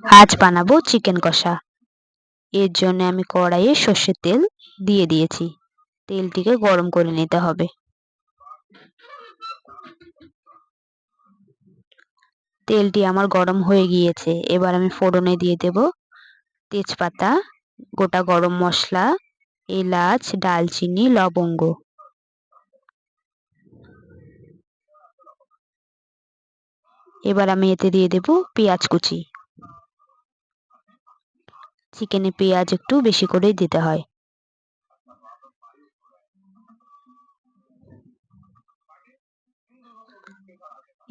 আজ বানাবো চিকেন কষা। এর জন্য আমি কড়াইয়ে সর্ষের তেল দিয়ে দিয়েছি। তেলটিকে গরম করে নিতে হবে। তেলটি আমার গরম হয়ে গিয়েছে। এবার আমি ফোড়নে দিয়ে দেব তেজপাতা, গোটা গরম মশলা, এলাচ, ডালচিনি, লবঙ্গ। এবার আমি এতে দিয়ে দেব পেঁয়াজ কুচি। চিকেনে পেঁয়াজ একটু বেশি করেই দিতে হয়।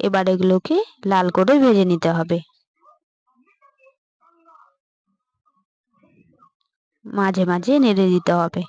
এবার এগুলোকে লাল করে ভেজে নিতে হবে। মাঝে মাঝে নেড়ে দিতে হবে।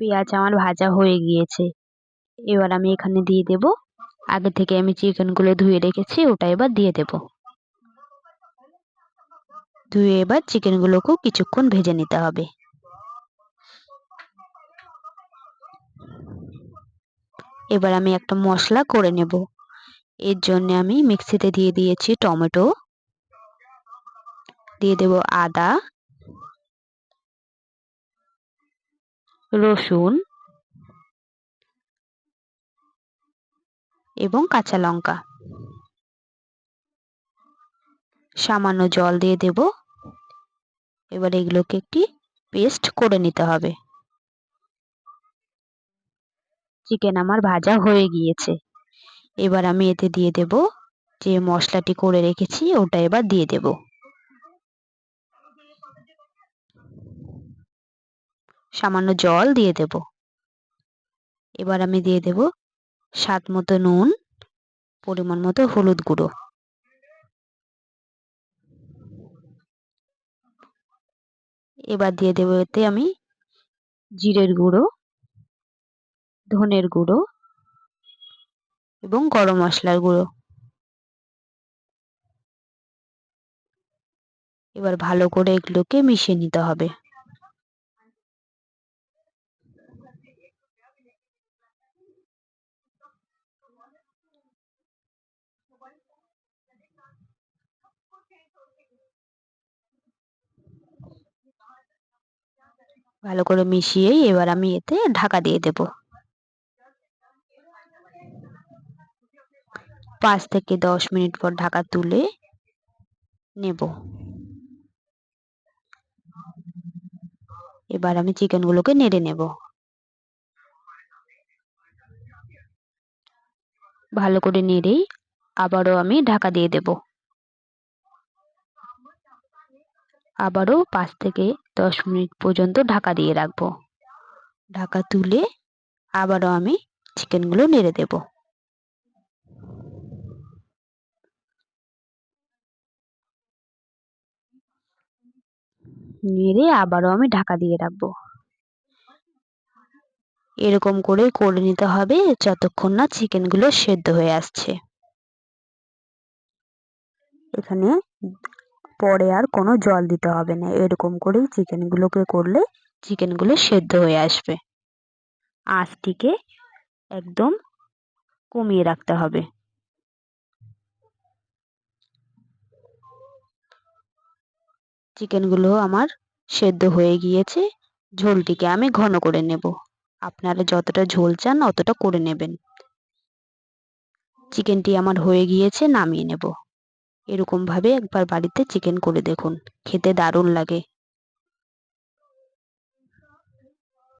পেঁয়াজ আমার ভাজা হয়ে গিয়েছে। এবার আমি এখানে দিয়ে দেব। আগে থেকে আমি চিকেনগুলো ধুয়ে রেখেছি, ওটা এবার দিয়ে দেব। ধুয়ে এবার চিকেনগুলোকেও কিছুক্ষণ ভেজে নিতে হবে। এবার আমি একটা মশলা করে নেব। এর জন্য আমি মিক্সিতে দিয়ে দিয়েছি টমেটো। দিয়ে দেব আদা। রসুন এবং কাঁচা লঙ্কা। সামান্য জল দিয়ে দেব। এবার এগুলোকে একটি পেস্ট করে নিতে হবে। চিকেন আমার ভাজা হয়ে গিয়েছে। এবার আমি এতে দিয়ে দেব যে মশলাটি করে রেখেছি ওটা এবার দিয়ে দেব। সামান্য জল দিয়ে দেব। এবার আমি দিয়ে দেব স্বাদ মতো নুন, পরিমাণ মতো হলুদ গুঁড়ো। এবার দিয়ে দেবো এতে আমি জিরের গুঁড়ো, ধনের গুঁড়ো এবং গরম মশলার গুঁড়ো। এবার ভালো করে এগুলোকে মিশিয়ে নিতে হবে। ভালো করে মিশিয়েই এবার আমি এতে ঢাকা দিয়ে দেব। পাঁচ থেকে দশ মিনিট পর ঢাকা তুলে নেব। এবার আমি চিকেনগুলোকে নেড়ে নেব। ভালো করে নেড়েই আবারও আমি ঢাকা দিয়ে দেব। আবারও পাঁচ থেকে দশ মিনিট পর্যন্ত ঢাকা দিয়ে রাখব। ঢাকা তুলে আবারও আমি চিকেনগুলো নেড়ে দেব। নেড়ে আবারও আমি ঢাকা দিয়ে রাখব। এরকম করে করে নিতে হবে যতক্ষণ না চিকেনগুলো সেদ্ধ হয়ে আসছে। এখানে পরে আর কোনো জল দিতে হবে না। এরকম করেই চিকেনগুলোকে করলে চিকেনগুলো সেদ্ধ হয়ে আসবে। আঁচটিকে একদম কমিয়ে রাখতে হবে। চিকেনগুলো আমার সেদ্ধ হয়ে গিয়েছে। ঝোলটিকে আমি ঘন করে নেব। আপনারা যতটা ঝোল চান অতটা করে নেবেন। চিকেনটি আমার হয়ে গিয়েছে, নামিয়ে নেব। এরকমভাবে একবার বাড়িতে চিকেন করে দেখুন। খেতে দারুণ লাগে।